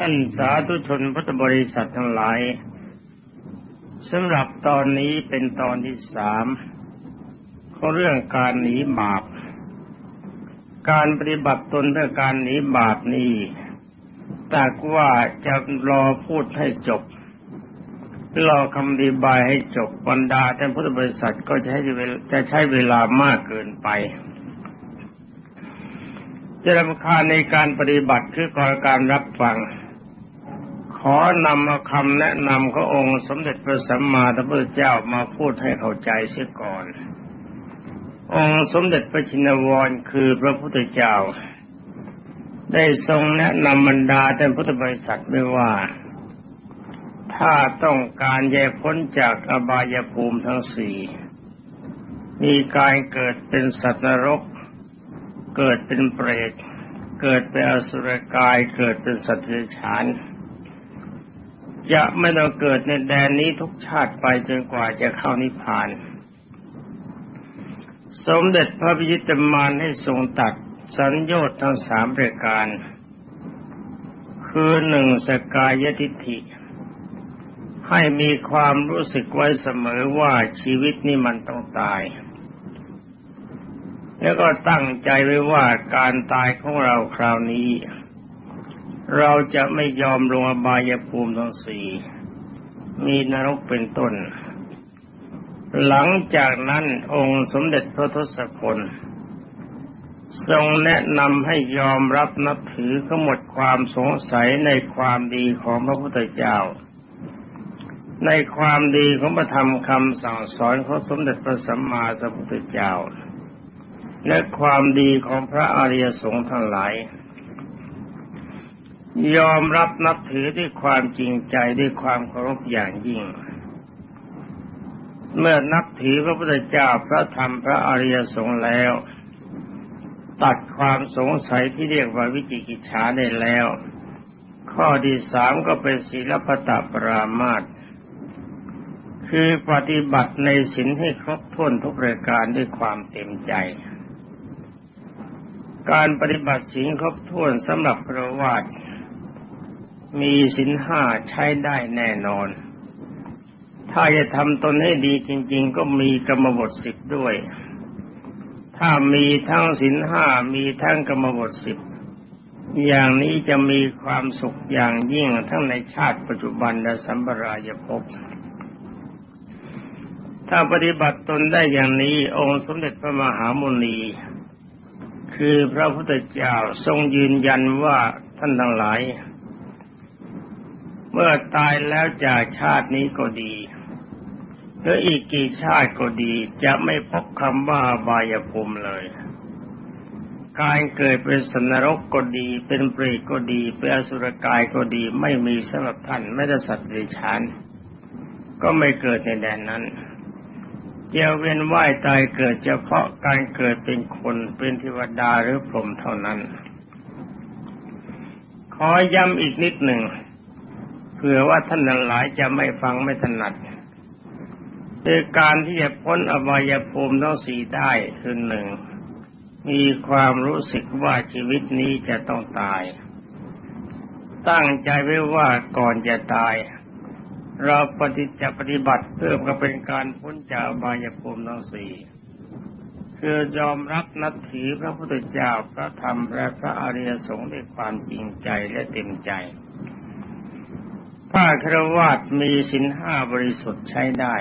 ท่านสาธุชนพุทธบริษัททั้งหลายสำหรับตอนนี้เป็นตอนที่สามของเรื่องการหนีบาป การปฏิบัติตนเพื่อการหนีบาปนี้แต่ว่าจะรอพูดให้จบรอคำดีบายให้จบบรรดาท่านพุทธบริษัทก็จะให้จะใช้เวลามากเกินไปจะรำคาญในการปฏิบัติคือก่อการรับฟัง อนำเอาคำแนะนำขององค์สมเด็จพระสัมมาสัมพุทธเจ้ามาพูดให้เข้าใจเสียก่อน องค์สมเด็จพระชินวรคือพระพุทธเจ้า ได้ทรงแนะนำบรรดาท่านพุทธบริษัทไว้ว่า ถ้าต้องการแยกพ้นจากอบายภูมิทั้งสี่มีการเกิดเป็นสัตว์นรก เกิดเป็นเปรต เกิดเป็นอสุรกาย เกิดเป็นสัตว์เดรัจฉาน จะไม่ต้องเกิดในแดนนี้ทุกชาติไปจนกว่าจะเข้านิพพาน สมเด็จพระพิจิตรมานให้ทรงตัดสัญญาทั้งสามประการ คือหนึ่งสกายทิฏฐิ ให้มีความรู้สึกไว้เสมอว่าชีวิตนี้มันต้องตาย แล้วก็ตั้งใจไว้ว่าการตายของเราคราวนี้ เราจะไม่ยอมลงอบายภูมิทั้งสี่มีนรกเป็นต้น หลังจากนั้นองค์สมเด็จพระทศพลทรงแนะนำให้ยอมรับนับถือขหมดความสงสัยในความดีของพระพุทธเจ้า ในความดีของพระธรรมคำสั่งสอนของสมเด็จพระสัมมาสัมพุทธเจ้า และความดีของพระอริยสงฆ์ทั้งหลาย ยอมรับนับถือด้วยความจริงใจด้วยความเคารพอย่างยิ่ง เมื่อนับถือพระพุทธเจ้าพระธรรมพระอริยสงฆ์แล้ว ตัดความสงสัยที่เรียกว่าวิจิกิจฉาได้แล้ว ข้อที่สามก็เป็นศีลปตะปรามาตคือปฏิบัติในศีลให้ครบถ้วนทุกรายการด้วยความเต็มใจการปฏิบัติศีลครบถ้วนสำหรับพระวาส มีศีลห้าใช้ได้แน่นอน ถ้าจะทำตนให้ดีจริง ๆ ก็มีกรรมบทสิบด้วย ถ้ามีทั้งศีลห้ามีทั้งกรรมบทสิบอย่างนี้จะมีความสุขอย่างยิ่งทั้งในชาติปัจจุบันและสัมปรายภพถ้าปฏิบัติตนได้อย่างนี้องค์สมเด็จพระมหามุนี คือพระพุทธเจ้าทรงยืนยันว่าท่านทั้งหลาย เมื่อตายแล้วจากชาตินี้ก็ดีหรืออีกกี่ชาติก็ดีจะไม่พบคำว่าบายภูมิเลย การเกิดเป็นสนรกก็ดี เป็นเปรตก็ดี เป็นอสุรกายก็ดี ไม่มีสำหรับท่านไม่ได้สัตว์ดรัจฉานก็ไม่เกิดในแดนนั้นจะเวียนว่ายตายเกิดเฉพาะการเกิดเป็นคนเป็นเทวดาหรือพรหมเท่านั้น ขอย้ำอีกนิดหนึ่ง เผื่อว่าท่านหลายจะไม่ฟังไม่ถนัดคือการที่จะพ้นอบายภูมิทั้งสี่ได้คือหนึ่ง มีความรู้สึกว่าชีวิตนี้จะต้องตาย ตั้งใจไว้ว่าก่อนจะตาย เราปฏิจะปฏิบัติเพื่อก็เป็นการพ้นจากอบายภูมิทั้งสี่คือยอมรับนับถือพระพุทธเจ้าพระธรรมและพระอริยสงฆ์ด้วยความจริงใจและเต็มใจ ถ้าครวาสมีสินห้าบริสุทธิ์ใช้ได้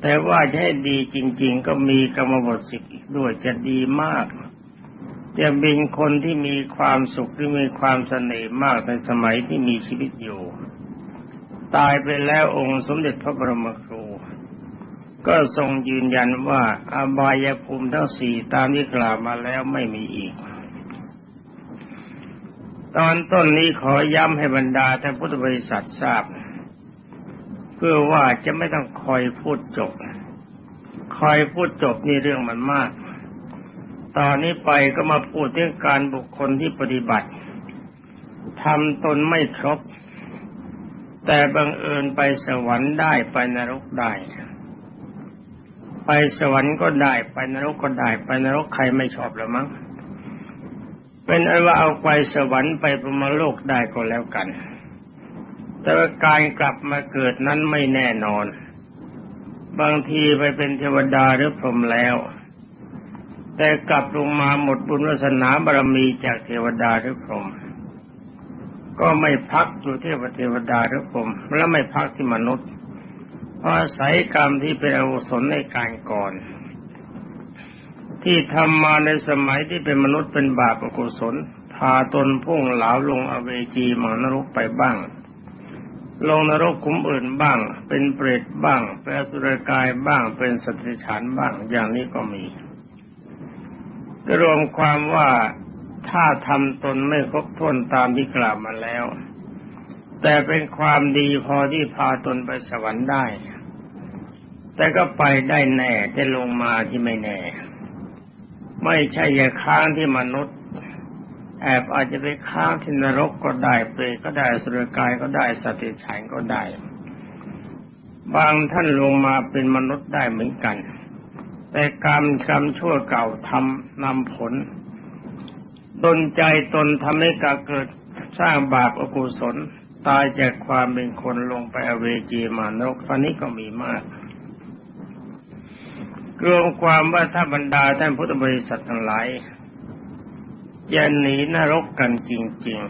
แต่ว่าจะให้ดีจริง ๆ ก็มีกรรมบทสิกอีกด้วยจะดีมากจะเป็นคนที่มีความสุขที่มีความเสน่ห์มากในสมัยที่มีชีวิตอยู่ ตายไปแล้วองค์สมเด็จพระบรมครู ก็ทรงยืนยันว่า อบายภูมิทั้งสี่ตามที่กล่าวมาแล้วไม่มีอีก ตอนต้นนี้ขอย้ำให้บรรดาท่านพุทธบริษัททราบ เพื่อว่าจะไม่ต้องคอยพูดจบ คอยพูดจบนี่เรื่องมันมาก ตอนนี้ไปก็มาพูดเรื่องการบุคคลที่ปฏิบัติทำตนไม่ครบ แต่บังเอิญไปสวรรค์ได้ไปนรกได้ ไปสวรรค์ก็ได้ ไปนรกก็ได้ ไปนรกใครไม่ชอบหรือมั้ง เป็นอันว่าเอาไปสวรรค์ไปพรหมโลกได้ก็แล้วกัน แต่ว่าการกลับมาเกิดนั้นไม่แน่นอน บางทีไปเป็นเทวดาหรือพรหมแล้ว แต่กลับลงมาหมดบุญวาสนาบารมีจากเทวดาหรือพรหมก็ไม่พักอยู่เทวเทวดาหรือพรหมและไม่พักที่มนุษย์เพราะอาศัยกรรมที่เป็นอกุศลในการก่อน ที่ทำมาในสมัยที่เป็นมนุษย์เป็นบาปอกุศลพาตนพุ่งเหลาลงอเวจีมังนรกไปบ้าง ลงนรกขุมอื่นบ้าง เป็นเปรตบ้างเป็นอสุรกายบ้างเป็นสัตว์ฉานบ้างอย่างนี้ก็มีรวมความว่าถ้าทำตนไม่ครบถ้วนตามที่กล่าวมาแล้ว แต่เป็นความดีพอที่พาตนไปสวรรค์ได้ แต่ก็ไปได้แน่แต่ลงมาที่ไม่แน่ ไม่ใช่อย่าค้างที่มนุษย์ แอบอาจจะไปค้างที่นรกก็ได้เปรตก็ได้สุรกายก็ได้สติฉันก็ได้ บางท่านลงมาเป็นมนุษย์ได้เหมือนกัน แต่กรรมกรรมชั่วเก่าทำนำผลตนใจตนทำให้กาเกิดสร้างบาปอกุศล ตายจากความเป็นคนลงไปอเวจีมานรกตอนนี้ก็มีมาก รวมความว่าถ้าบรรดาท่านพุทธบริษัททั้งหลายจะหนีนรกกันจริง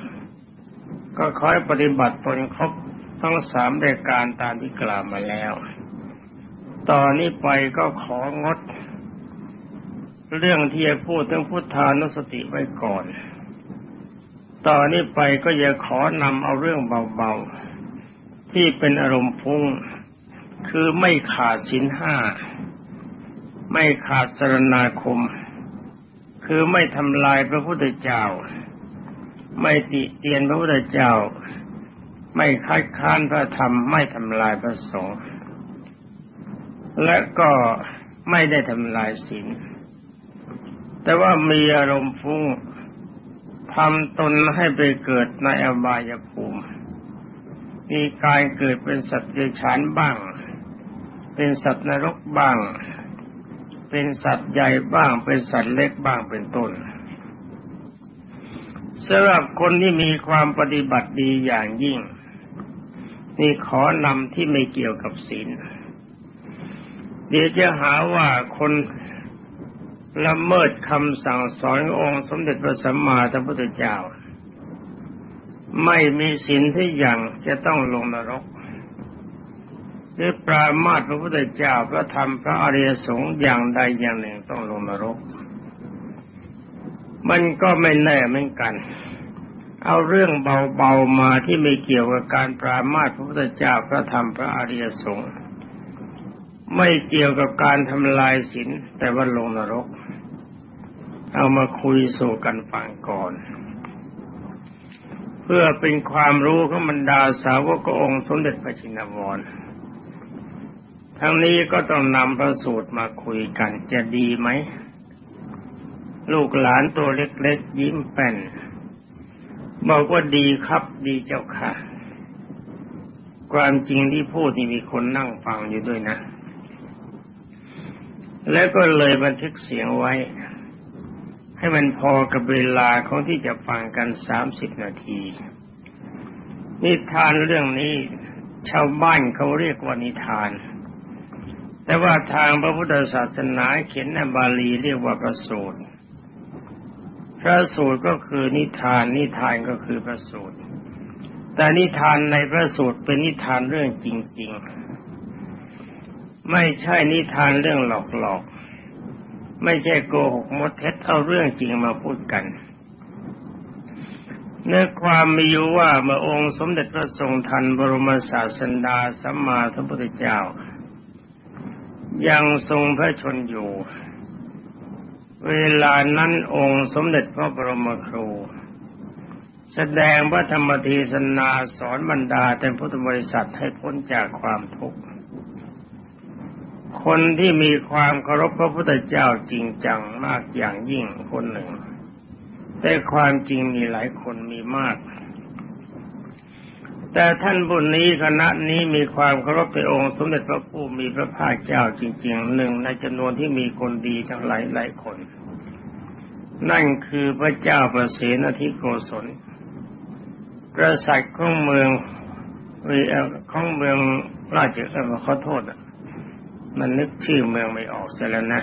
ๆ ก็คอยปฏิบัติตนครบทั้งสามรายการตามที่กล่าวมาแล้ว ตอนนี้ไปก็ของด เรื่องที่จะพูดถึงพุทธานุสติไว้ก่อน ตอนนี้ไปก็จะขอนำเอาเรื่องเบาๆ ที่เป็นอารมณ์พุ่ง คือไม่ขาดสินห้า ไม่ขาดสรณาคม คือไม่ทำลายพระพุทธเจ้า ไม่ติเตียนพระพุทธเจ้า ไม่คัดค้านพระธรรม ไม่ทำลายพระสงฆ์และก็ไม่ได้ทำลายศีลแต่ว่ามีอารมณ์ฟุ้งทำตนให้ไปเกิดในอบายภูมิ มีกายเกิดเป็นสัตว์เดรัจฉานบ้าง เป็นสัตว์นรกบ้าง เป็นสัตว์ใหญ่บ้าง เป็นสัตว์เล็กบ้างเป็นต้นสำหรับคนที่มีความปฏิบัติดีอย่างยิ่ง นี่ขอนำที่ไม่เกี่ยวกับศีลเดี๋ยวจะหาว่าคนละเมิดคำสั่งสอนองค์สมเด็จพระสัมมาสัมพุทธเจ้า ไม่มีศีลที่อย่างจะต้องลงนรก หรือปรามาสพระพุทธเจ้าพระธรรมพระอริยสงฆ์อย่างใดอย่างหนึ่งต้องลงนรก มันก็ไม่แน่เหมือนกัน เอาเรื่องเบาๆมาที่ไม่เกี่ยวกับการปรามาสพระพุทธเจ้าพระธรรมพระอริยสงฆ์ไม่เกี่ยวกับการทำลายศีลแต่ว่าลงนรก เอามาคุยสู่กันฟังก่อน เพื่อเป็นความรู้ของบรรดาสาวกองค์สมเด็จพระชินวร ทั้งนี้ก็ต้องนำพระสูตรมาคุยกันจะดีไหม ลูกหลานตัวเล็กๆยิ้มแป้น บอกว่าดีครับดีเจ้าค่ะ ความจริงที่พูดนี่มีคนนั่งฟังอยู่ด้วยนะ แล้วก็เลยบันทึกเสียงไว้ ให้มันพอกับเวลาของที่จะฟังกันสามสิบนาทีนิทานเรื่องนี้ชาวบ้านเขาเรียกว่านิทาน แต่ว่าทางพระพุทธศาสนาเขียนในบาลีเรียกว่าประสูตร พระสูตรก็คือนิทาน นิทานก็คือพระสูตร แต่นิทานในพระสูตรเป็นนิทานเรื่องจริง ๆ ไม่ใช่นิทานเรื่องหลอกหลอกไม่ใช่โกหกมดเท็จเอาเรื่องจริงมาพูดกันเนื้อความมีอยู่ว่าเมื่อองค์สมเด็จพระทรงทันบรมศาสดาสัมมาสัมพุทธเจ้า ยังทรงพระชนอยู่ เวลานั้นองค์สมเด็จพระบรมครู แสดงพระธรรมเทศนาสอนบรรดาแต่พุทธบริษัทให้พ้นจากความทุกข์ คนที่มีความเคารพพระพุทธเจ้าจริงจังมากอย่างยิ่งคนหนึ่ง แต่ความจริงมีหลายคนมีมาก แต่ท่านบุญนี้คณะนี้มีความเคารพในองค์สมเด็จพระผู้มีพระภาคเจ้าจริงๆหนึ่งในจำนวนที่มีคนดีทั้งหลายหลายคน นั่นคือพระเจ้าประเสนทิโกศลกษัตริย์ของเมืองของเมืองราชเออขอโทษอะมันนึกชื่อเมืองไม่ออกเสียแล้วนะ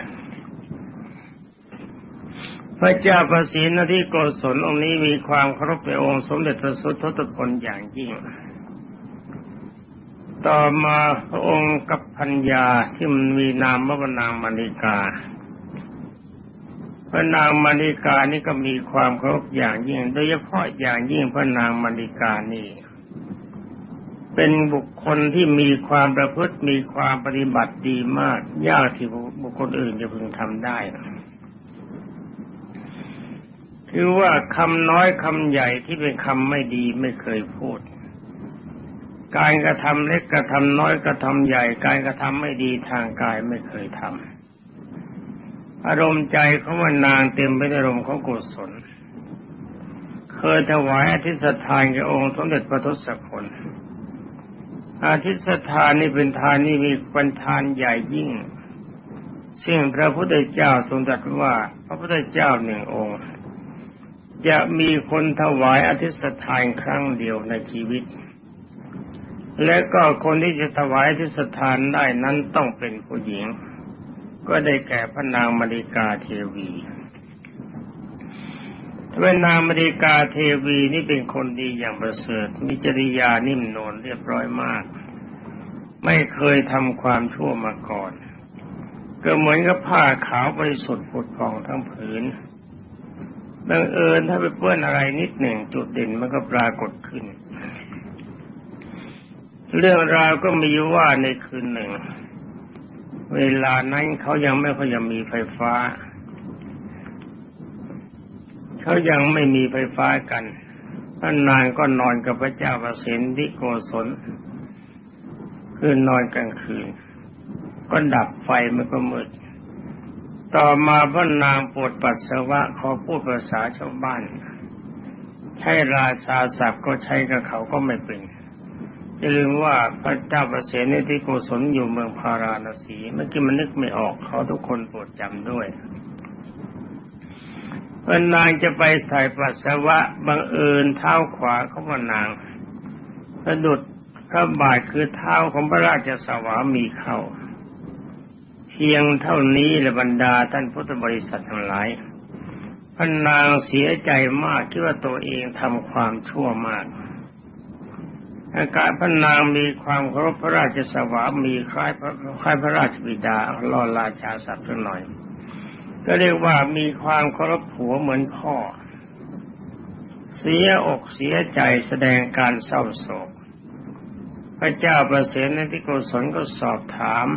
พระเจ้าประสิทธิโกศลองค์นี้มีความเคารพในองค์สมเด็จพระสุทธพลอย่างยิ่ง ต่อมาพระองค์กับพัญญาที่มันมีนามว่านางมณิกาพระนางมณิกานี่ก็มีความเคารพอย่างยิ่ง โดยเฉพาะอย่างยิ่งพระนางมณิกานี่ เป็นบุคคลที่มีความประพฤติมีความปฏิบัติดีมาก ยากที่บุคคลอื่นจะพึงทำได้ คือว่าคำน้อยคำใหญ่ที่เป็นคำไม่ดีไม่เคยพูด การกระทำเล็กกระทำน้อยกระทำใหญ่ การกระทำไม่ดีทางกายไม่เคยทำอารมณ์ใจของมันนางเต็มไปด้วยอารมณ์ของกุศลเคยถวายอธิษฐานแก่องค์สมเด็จพระทศพลอาทิตย์ทานนี่เป็นทานนี่มีป็นทานใหญ่ยิ่ง ซึ่งพระพุทธเจ้าทรงตรัสว่า พระพุทธเจ้าหนึ่งองค์ จะมีคนถวายอธิษฐานครั้งเดียวในชีวิต และก็คนที่จะถวายอธิษฐานได้นั้นต้องเป็นผู้หญิง ก็ได้แก่พระนางมริกาเทวีเวนางมริกาเทวีนี่เป็นคนดีอย่างประเสริฐมีจริยานิ่มนวลเรียบร้อยมาก ไม่เคยทำความชั่วมาก่อน ก็เหมือนกับผ้าขาวบริสุทธิ์ผุดผ่องทั้งผืน บังเอิญถ้าไปเปื้อนอะไรนิดหนึ่งจุดเด่นมันก็ปรากฏขึ้น เรื่องราวก็มีว่าในคืนหนึ่ง เวลานั้นเขายังไม่ค่อยมีไฟฟ้า เขายังไม่มีไฟฟ้ากันท่านนางก็นอนกับพระเจ้าประสิทธิโกศลคือนอนกลางคืน ก็ดับไฟมันก็มืด ต่อมาพระนางปวดปัสสาวะขอพูดภาษาชาวบ้าน ใช้ราชาศัพท์ก็ใช้กับเขาก็ไม่เป็นอย่าลืมว่าพระเจ้าประเสนิธิโกศลอยู่เมืองพาราณสีเมื่อกี้มันนึกไม่ออกเขาทุกคนโปรดจำด้วยเมื่อนางจะไปถ่ายปัสสาวะบังเอิญเท้าขวาของพระนางสะดุดพระบาทคือเท้าของพระราชสวามีเข้า พียงเท่านี้ละบรรดาท่านพุทธบริษัททั้งหลายพระนางเสียใจมากคิดว่าตัวเองทำความชั่วมาก อาการพระนางมีความเคารพพระราชสวามีคล้ายพระคล้ายพระราชบิดาล่อราชาศัพท์สักหน่อย ก็เรียกว่ามีความเคารพผัวเหมือนพ่อ เสียอกเสียใจแสดงการเศร้าโศก พระเจ้าประเสนที่โกศลก็สอบถาม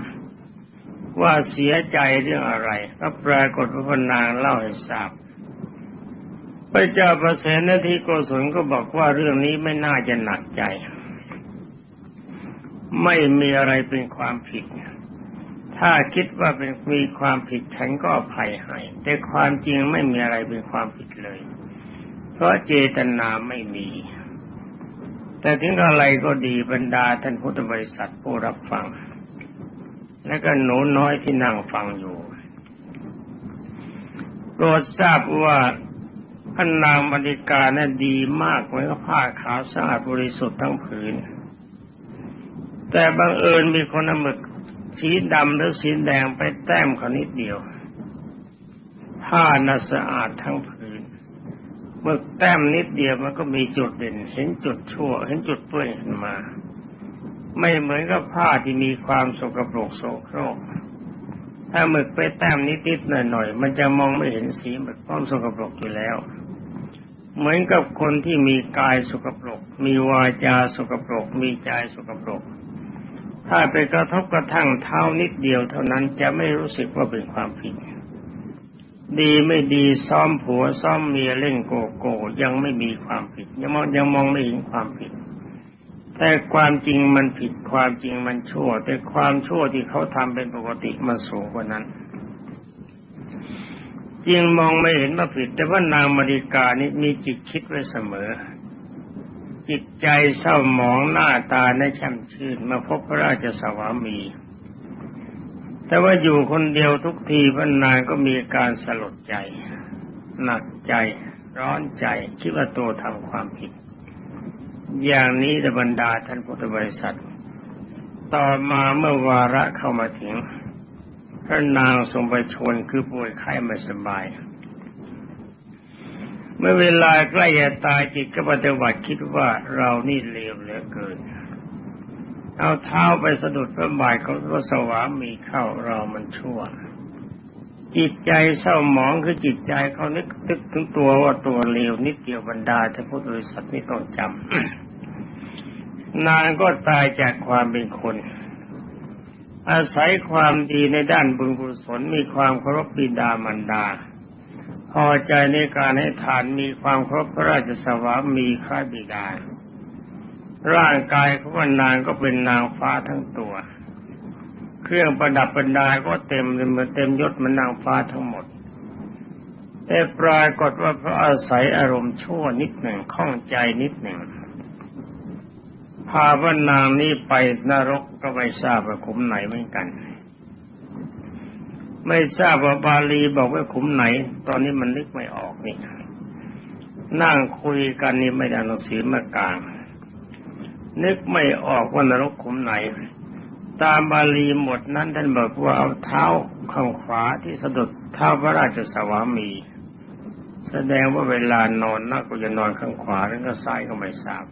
ว่าเสียใจเรื่องอะไรก็ปรากฏว่าพนางเล่าให้ทราบพระเจ้าประเสนที่โกศลก็บอกว่าเรื่องนี้ไม่น่าจะหนักใจ ไม่มีอะไรเป็นความผิด ถ้าคิดว่าเป็นมีความผิดฉันก็อภัยให้แต่ความจริงไม่มีอะไรเป็นความผิดเลย เพราะเจตนาไม่มี แต่ถึงอะไรก็ดีบรรดาท่านพุทธบริษัทผู้รับฟัง และก็หนูน้อยที่นั่งฟังอยู่โปรดทราบว่าพระนางบริการนั้นดีมากเหมือนกับผ้าขาวสะอาดบริสุทธิ์ทั้งผืน แต่บังเอิญมีคนเอาหมึกสีดำหรือสีแดงไปแต้มเขานิดเดียว ผ้าน่าสะอาดทั้งผืนเมื่อแต้มนิดเดียวมันก็มีจุดเด่น เห็นจุดชั่ว เห็นจุดเปื้อนขึ้นมา ไม่เหมือนกับผ้าที่มีความสกปรกโสโครก ถ้าหมึกไปแต้มนิดๆหน่อยๆมันจะมองไม่เห็นสีหมึกเพราะสกปรกอยู่แล้ว เหมือนกับคนที่มีกายสกปรก มีวาจาสกปรก มีใจสกปรก ถ้าไปกระทบกระทั่งเท้านิดเดียว เท่านั้นจะไม่รู้สึกว่าเป็นความผิดดีไม่ดีซ้อมผัวซ้อมเมียเล่นโกโก้ยังไม่มีความผิดยังมองยังมองไม่เห็นความผิด แต่ความจริงมันผิดความจริงมันชั่ว แต่ความชั่วที่เขาทำเป็นปกติมันสูงกว่านั้นจริงมองไม่เห็นว่าผิด แต่ว่านางมาริกานี่มีจิตคิดไว้เสมอ จิตใจเศร้าหมองหน้าตาในช่ำชื่นมาพบพระราชสวามี แต่ว่าอยู่คนเดียวทุกทีพระนางก็มีการสลดใจ หนักใจ ร้อนใจ คิดว่าตัวทำความผิด อย่างนี้จะบรรดาท่านพุทธบริษัท ต่อมาเมื่อวาระเข้ามาถึงพระนางทรงไปชนคือป่วยไข้ไม่สบาย เมื่อเวลาใกล้จะตายจิตก็ปฏิบัติคิดว่าเรานี่เลวเหลือเกิน เอาเท้าไปสะดุดพระบาทของพระสวามีเข้าเรามันชั่ว จิตใจเศร้าหมองคือจิตใจเขานึกนึกถึงตัวว่าตัวเลวนิดเดียวบรรดาแต่พุทธบริษัทนี่ต้องจำนางก็ตายจากความเป็นคน อาศัยความดีในด้านบุญกุศลมีความเคารพบิดามารดา พอใจในการให้ทานมีความเคารพพระราชสวามีข้าบิดา ร่างกายของนางก็เป็นนางฟ้าทั้งตัว เครื่องประดับประดาก็เต็มเหมือนเต็มยศมันนางฟ้าทั้งหมด แต่ปรากฏว่าเพราะอาศัยอารมณ์ชั่วนิดหนึ่งข้องใจนิดหนึ่งพาว่านางนี้ไปนรกก็ไม่ทราบว่าขุมไหนเหมือนกัน ไม่ทราบว่าบาลีบอกว่าขุมไหน ตอนนี้มันนึกไม่ออกนี่นั่งคุยกันนี่ไม่ได้หนังสือมากลาง นึกไม่ออกว่านรกขุมไหน ตามบาลีหมดนั้นท่านบอกว่าเอาเท้าข้างขวาที่สะดุดเท้าพระราชสวามี แสดงว่าเวลานอนน่าก็จะนอนข้างขวาแล้วก็ซ้ายก็ไม่ทราบ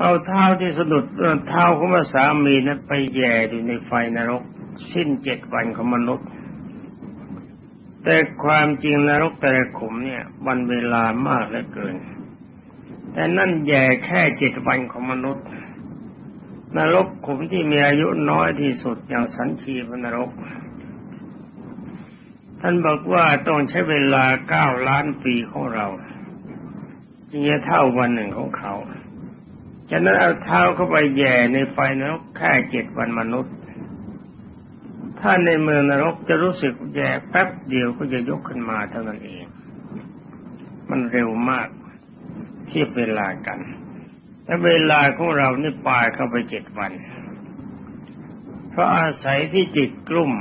เอาเท้าที่สะดุดเท้าของพระสามีนั้นไปแย่อยู่ในไฟนรก สิ้นเจ็ดวันของมนุษย์ แต่ความจริงนรกแต่ละขุมเนี่ยวันเวลามากเหลือเกิน แต่นั่นแย่แค่เจ็ดวันของมนุษย์ นรกขุมที่มีอายุน้อยที่สุดอย่างสันชีพนรก ท่านบอกว่าต้องใช้เวลาเก้าล้านปีของเราจึงจะเท่าวันหนึ่งของเขาฉะนั้นเอาเท้าเข้าไปแย่ในไฟนรกแค่เจ็ดวันมนุษย์ ถ้าในเมืองนรกจะรู้สึกแย่แป๊บเดียวก็จะยกขึ้นมาเท่านั้นเอง มันเร็วมากเทียบเวลากัน และเวลาของเรานี่ปายเข้าไปเจ็ดวัน เพราะอาศัยที่จิตกลุ่ม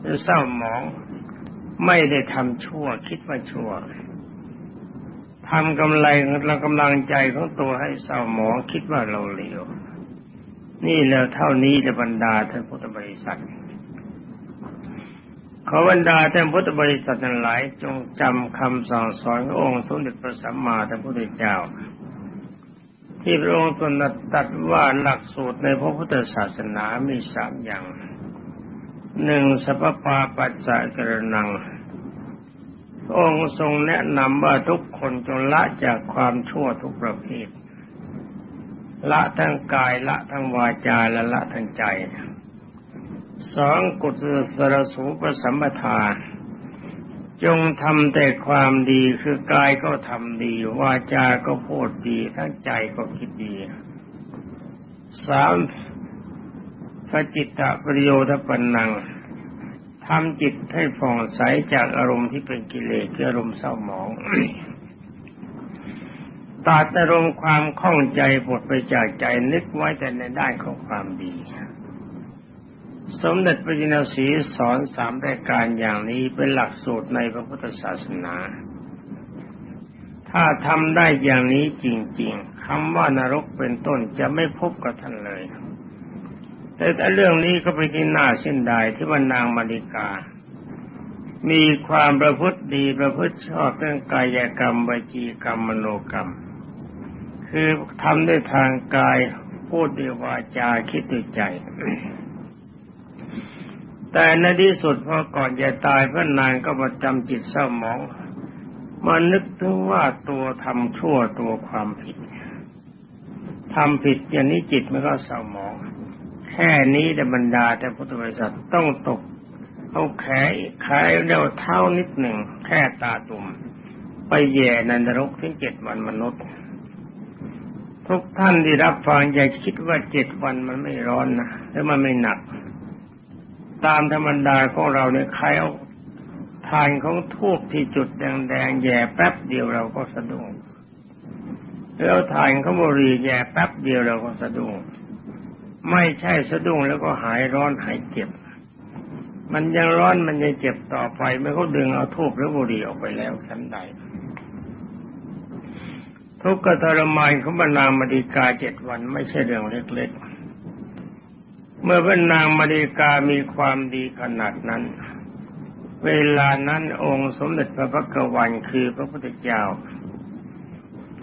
หรือเศร้าหมอง ไม่ได้ทำชั่วคิดว่าชั่วทำกำไรเรากำลังใจของตัวให้เศร้าหมองคิดว่าเราเลวนี่แล้วเท่านี้จะบรรดาท่านพุทธบริษัทขอบรรดาท่านพุทธบริษัททั้งหลายจงจำคำสั่งสอนขององค์สมเด็จพระสัมมาสัมพุทธเจ้า ที่พระองค์ตรัสตัดว่าหลักสูตรในพระพุทธศาสนามีสามอย่างหนึ่งสัพปาปัจจากรนัง องค์ทรงแนะนำว่าทุกคนจงละจากความชั่วทุกประเภท ละทั้งกายละทั้งวาจาและละทั้งใจ สองกุศลสรสูปสัมปทา จงทำแต่ความดีคือกายก็ทำดี วาจาก็พูดดี ทั้งใจก็คิดดีสามพระจิตตประโยชน์ปันนังทำจิตให้ผ่องใสจากอารมณ์ที่เป็นกิเลสคืออารมณ์เศร้าหมองตัดอารมณ์ความข้องใจหมดไปจากใจนึกไว้แต่ในด้านของความดี สมเด็จพระจินสีสอนสามรายการอย่างนี้เป็นหลักสูตรในพระพุทธศาสนา ถ้าทำได้อย่างนี้จริง ๆคำว่านรกเป็นต้นจะไม่พบกับท่านเลยแต่เรื่องนี้ก็เป็นที่น่าเส้นดายที่ว่านางมาริกา มีความประพฤติดีประพฤติชอบเรื่องกายกรรมวจีกรรมมโนกรรม คือทำด้วยทางกายพูดด้วยวาจาคิดด้วยใจ แต่ในที่สุดพอก่อนจะตายพระนางก็มาจำจิตเศร้าหมองมานึกถึงว่าตัวทำชั่วตัวความผิดทำผิดอย่างนี้จิตมันก็เศร้าหมอง แค่นี้แต่บรรดาแต่พุทธบริษัทต้องตก เอาแขนขายเดียวเท้านิดหนึ่งแค่ตาตุ่มไปแย่นันนรกถึงเจ็ดวันมนุษย์ ทุกท่านที่รับฟังอย่าคิดว่าเจ็ดวันมันไม่ร้อนนะแล้วมันไม่หนัก ตามธรรมดาของเราเนี่ยใครเอาทานของทูบที่จุดแดงๆแย่แป๊บเดียวเราก็สะดุ้งแล้วทานของบุหรี่แย่แป๊บเดียวเราก็สะดุ้งไม่ใช่สะดุ้งแล้วก็หายร้อนหายเจ็บ มันยังร้อนมันยังเจ็บต่อไปเมื่อเขาดึงเอาทูบหรือบุหรี่ออกไปแล้วชั้นใดทุกข์กทรมานของบรรนามาริกาเจ็ดวันไม่ใช่เรื่องเล็กๆ เมื่อบรรนางมาริกามีความดีขนาดนั้น เวลานั้นองค์สมเด็จพระพักวันคือพระพุทธเจ้า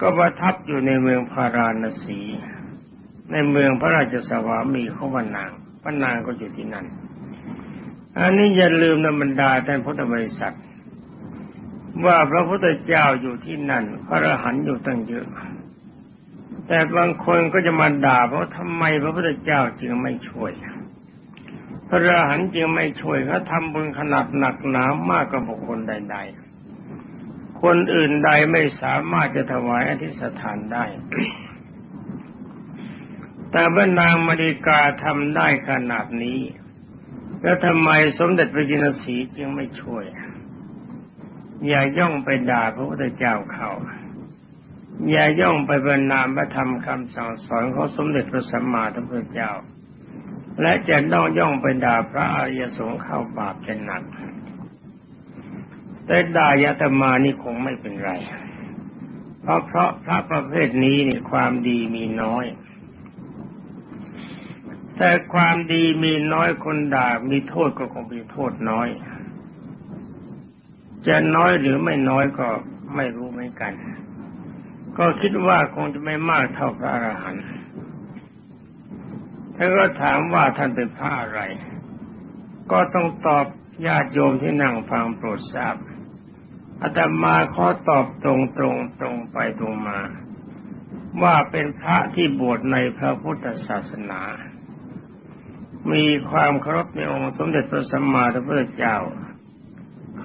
ก็ประทับอยู่ในเมืองพาราณสี ในเมืองพระราชสวามีของบรรนาง พระนางก็อยู่ที่นั่น อันนี้อย่าลืมนะบรรดาท่านพุทธบริษัทว่าพระพุทธเจ้าอยู่ที่นั่น พระอรหันต์อยู่ตั้งเยอะ แต่บางคนก็จะมาด่าเพราะทำไมพระพุทธเจ้าจึงไม่ช่วย พระอรหันต์จึงไม่ช่วยเขาทำบุญขนาดหนักหนามากกว่าบุคคลใด ๆ คนอื่นใดไม่สามารถจะถวายอธิษฐานได้ แต่บรรนางมริกาทำได้ขนาดนี้ แล้วทำไมสมเด็จพระจินสีจึงไม่ช่วย อย่าย่องไปด่าพระพุทธเจ้าเขา อย่าย่องไปบรรนามพระธรรมคำสั่งสอนของสมเด็จพระสัมมาสัมพุทธเจ้า และจะต้องย่องไปด่าพระอริยสงฆ์เข้าบาปเป็นหนัก แต่ด่ายาตมานี่คงไม่เป็นไร เพราะเพราะพระประเภทนี้นี่ความดีมีน้อย แต่ความดีมีน้อยคนด่ามีโทษก็คงมีโทษน้อย จะน้อยหรือไม่น้อยก็ไม่รู้เหมือนกัน ก็คิดว่าคงจะไม่มากเท่าพระอรหันต์ถ้าก็ถามว่าท่านเป็นพระอะไร ก็ต้องตอบญาติโยมที่นั่งฟังโปรดทราบอาตมาขอตอบตรงตรงตรงไปตรงมา ว่าเป็นพระที่บวชในพระพุทธศาสนา มีความเคารพในองค์สมเด็จพระสัมมาสัมพุทธเจ้า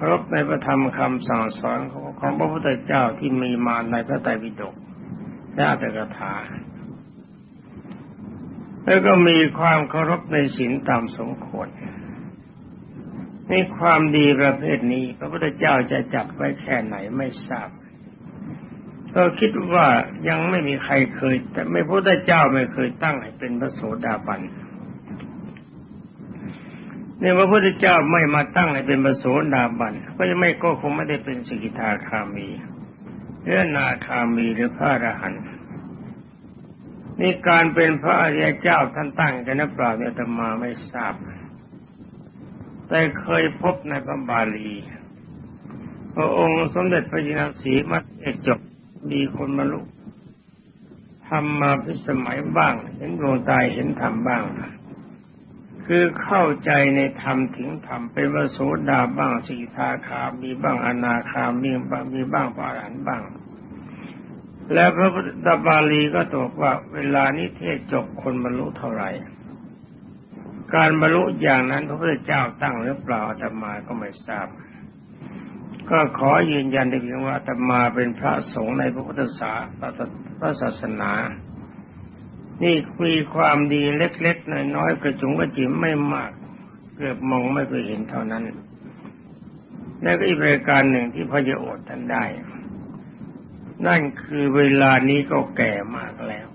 เคารพในพระธรรมคำสั่งสอนของพระพุทธเจ้าที่มีมาในพระไตรปิฎกและอัตถกถา แล้วก็มีความเคารพในศีลตามสมควรในความดีประเภทนี้ พระพุทธเจ้าจะจัดไว้แค่ไหนไม่ทราบก็คิดว่ายังไม่มีใครเคย แต่ไม่พระพุทธเจ้าไม่เคยตั้งให้เป็นพระโสดาบัน เนี่ยพระพุทธเจ้าไม่มาตั้งให้เป็นพระโสดาบันก็จะไม่ก็คงไม่ได้เป็นสกิทาคามีหรือนาคามีหรือพระอรหันต์นี่การเป็นพระอริยเจ้าท่านตั้งกันนะเปล่าเนี่ยธรรมาไม่ทราบ แต่เคยพบในพระบาลีพระองค์สมเด็จพระจินสีมัดเอจบมีคนมาลุทำมาพิสมัยบ้าง เห็นดวงตายเห็นธรรมบ้าง คือเข้าใจในธรรมถึงธรรมเป็นวโสดาบ้างสีทาคามีบ้างอนาคามีบ้างมีบ้างพระอรหันบ้าง แล้วพระพุทธบาลีก็ตกว่าเวลานี้เทศจบคนบรรลุเท่าไหร่ การบรรลุอย่างนั้นพระพุทธเจ้าตั้งหรือเปล่าอาตมาก็ไม่ทราบ ก็ขอยืนยันได้เพียงว่าตมาเป็นพระสงฆ์ในพระพุทธศาสนา นี่มีความดีเล็กๆน้อยๆกระจุงกระจิ๋มไม่มาก เกือบมองไม่เคยเห็นเท่านั้น แล้วก็อีกรายการหนึ่งที่พระจะอดท่านได้ นั่นคือเวลานี้ก็แก่มากแล้ว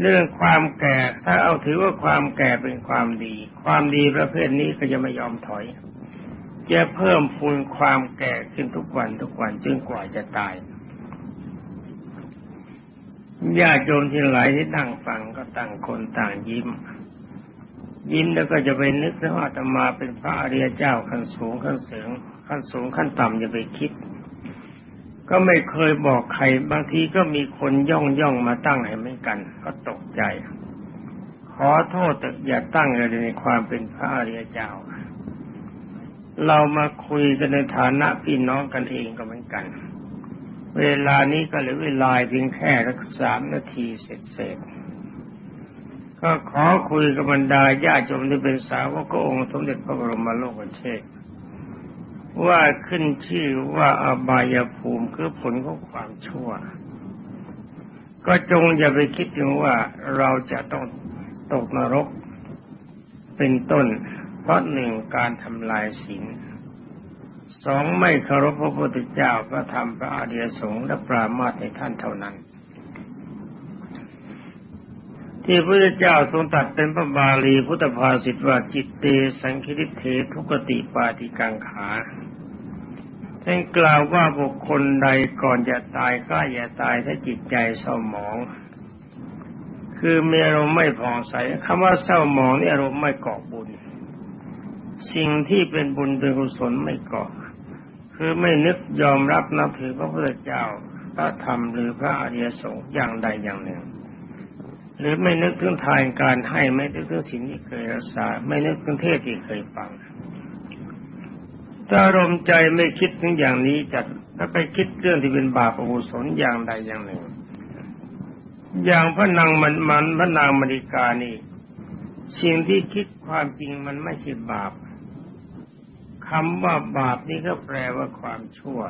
เรื่องความแก่ถ้าเอาถือว่าความแก่เป็นความดี ความดีประเภทนี้ก็จะไม่ยอมถอย จะเพิ่มพูนความแก่ขึ้นทุกวันทุกวันจนกว่าจะตาย ญาติโยมที่หลายที่นั่งฟังก็ต่างคนต่างยิ้ม ยิ้มแล้วก็จะไปนึกว่าอาตมาเป็นพระอริยเจ้าขั้นสูงขั้นเสูงขั้นสูงขั้นต่ำอย่าไปคิด ก็ไม่เคยบอกใครบางทีก็มีคนย่องย่องมาตั้งให้เหมือนกัน ก็ตกใจ ขอโทษแต่อย่าตั้งเลยในความเป็นพระอริยเจ้า เรามาคุยกันในฐานะพี่น้องกันเองก็เหมือนกัน เวลานี้ก็เหลือเวลาเพียงแค่สักสามนาทีเสร็จๆก็ขอคุยกับบรรดาญาติโยมที่เป็นสาวกองค์สมเด็จพระบรมโลกเชษว่าขึ้นชื่อว่าอบายภูมิคือผลของความชั่ว ก็จงอย่าไปคิดถึงว่าเราจะต้องตกนรกเป็นต้น เพราะหนึ่งการทำลายศีล สองไม่เคารพพระพุทธเจ้าพระธรรมพระอริยสงฆ์และปรามาสในท่านเท่านั้น ที่ที่พระเจ้าทรงตัดเป็นพระบาลีพุทธภาษิตว่าจิตเตสังคิริเททุกติปาติกังขาท่านกล่าวว่าบุคคลใดก่อนจะตายก็อย่าตายถ้าจิตใจเศร้าหมอง คือมีอารมณ์ไม่ผ่องใสคำว่าเศร้าหมองนี่อารมณ์ไม่เกาะบุญ สิ่งที่เป็นบุญเป็นกุศลไม่เกาะ คือไม่นึกยอมรับนับถือพระพุทธเจ้า พระธรรมหรือพระอริยสงฆ์อย่างใดอย่างหนึ่ง หรือไม่นึกถึงทานการให้ไม่นึกถึงสิ่งที่เคยรักษา ไม่นึกถึงเทศที่เคยฟังถ้าอารมณ์ใจไม่คิดถึงอย่างนี้จะถ้าไปคิดเรื่องที่เป็นบาปอกุศลอย่างใดอย่างหนึ่ง อย่างพระนางมันมันพระนางมริกานี่สิ่งที่คิดความจริงมันไม่ใช่บาป คำว่าบาปนี่ก็แปลว่าความชั่ว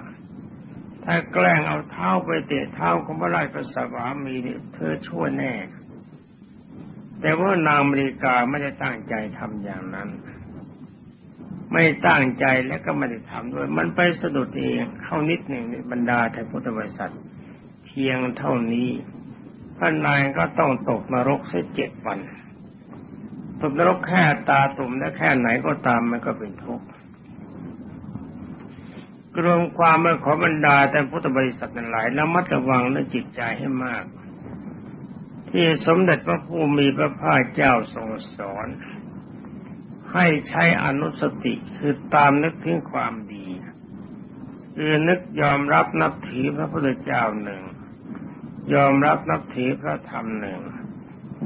ถ้าแกล้งเอาเท้าไปเตะเท้าของพระราชสวามีเนี่เธอชั่วแน่ แต่ว่านางมริกาไม่ได้ตั้งใจทำอย่างนั้น ไม่ตั้งใจและก็ไม่ได้ทำด้วย มันไปสะดุดเองเข้านิดหนึ่งในบรรดาท่านพุทธบริษัท เพียงเท่านี้พระนายก็ต้องตกนรกเสียเจ็ดวันตกนรกแค่ตาตุ่มและแค่ไหนก็ตามมันก็เป็นทุกข์ รวมความเมื่อขอบรรดาแต่พุทธบริษัทนั้นหลายระมัดระวังในจิตใจให้มาก ที่สมเด็จพระผู้มีพระภาคเจ้าทรงสอน ให้ใช้อนุสติคือตามนึกถึงความดีคือนึกยอมรับนับถือพระพุทธเจ้าหนึ่ง ยอมรับนับถือพระธรรมหนึ่ง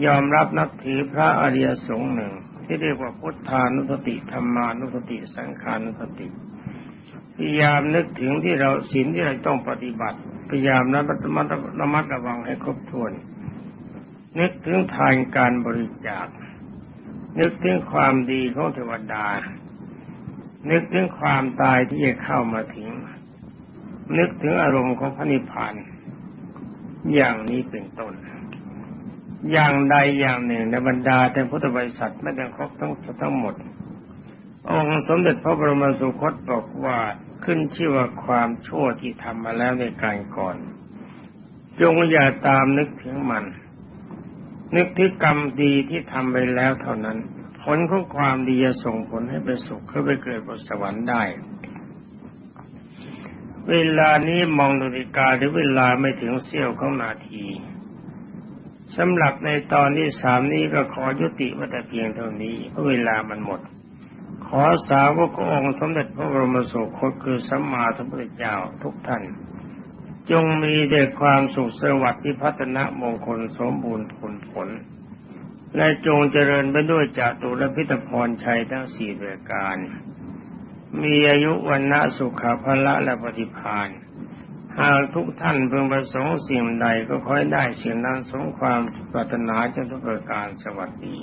ยอมรับนับถือพระอริยสงฆ์หนึ่ง ที่เรียกว่าพุทธานุสติธรรมานุสติสังขานุสติ พยายามนึกถึงที่เราศีลที่เราต้องปฏิบัติ พยายามระมัดระมัดระวังให้ครบถ้วน นึกถึงทานการบริจาค นึกถึงความดีของเทวดา นึกถึงความตายที่จะเข้ามาถึง นึกถึงอารมณ์ของพระนิพพานอย่างนี้เป็นต้น อย่างใดอย่างหนึ่งในบรรดาแต่พุทธบริษัทไม่ได้ครบทั้งทั้งหมด องค์สมเด็จพระบรมสุคตบอกว่าขึ้นชื่อว่าความชั่วที่ทำมาแล้วในการก่อน จงอย่าตามนึกถึงมัน นึกถึงกรรมดีที่ทำไปแล้วเท่านั้น ผลของความดีจะส่งผลให้ไปสุขขึ้นไปเกิดบนสวรรค์ได้ เวลานี้มองนาฬิกาหรือเวลาไม่ถึงเสี้ยวของนาทีสำหรับในตอนที่สามนี้ก็ขอยุติว่าแต่เพียงเท่านี้เพราะเวลามันหมด อสาวกองค์สมเด็จพระบรมสุคตคือสัมมาสัมพุทธเจ้าทุกท่าน จงมีแต่ความสุขสวัสดิ์ที่พัฒนามงคลสมบูรณ์ผลผล และจงเจริญไปด้วยจตุรพิธพรชัยทั้งสี่ประการ มีอายุวันนะสุขภละและปฏิพานหากทุกท่านเพิ่งประสงค์สิ่งใดก็ค่อยได้สิ่งนั้นสมความปรารถนาจนทุกประการสวัสดี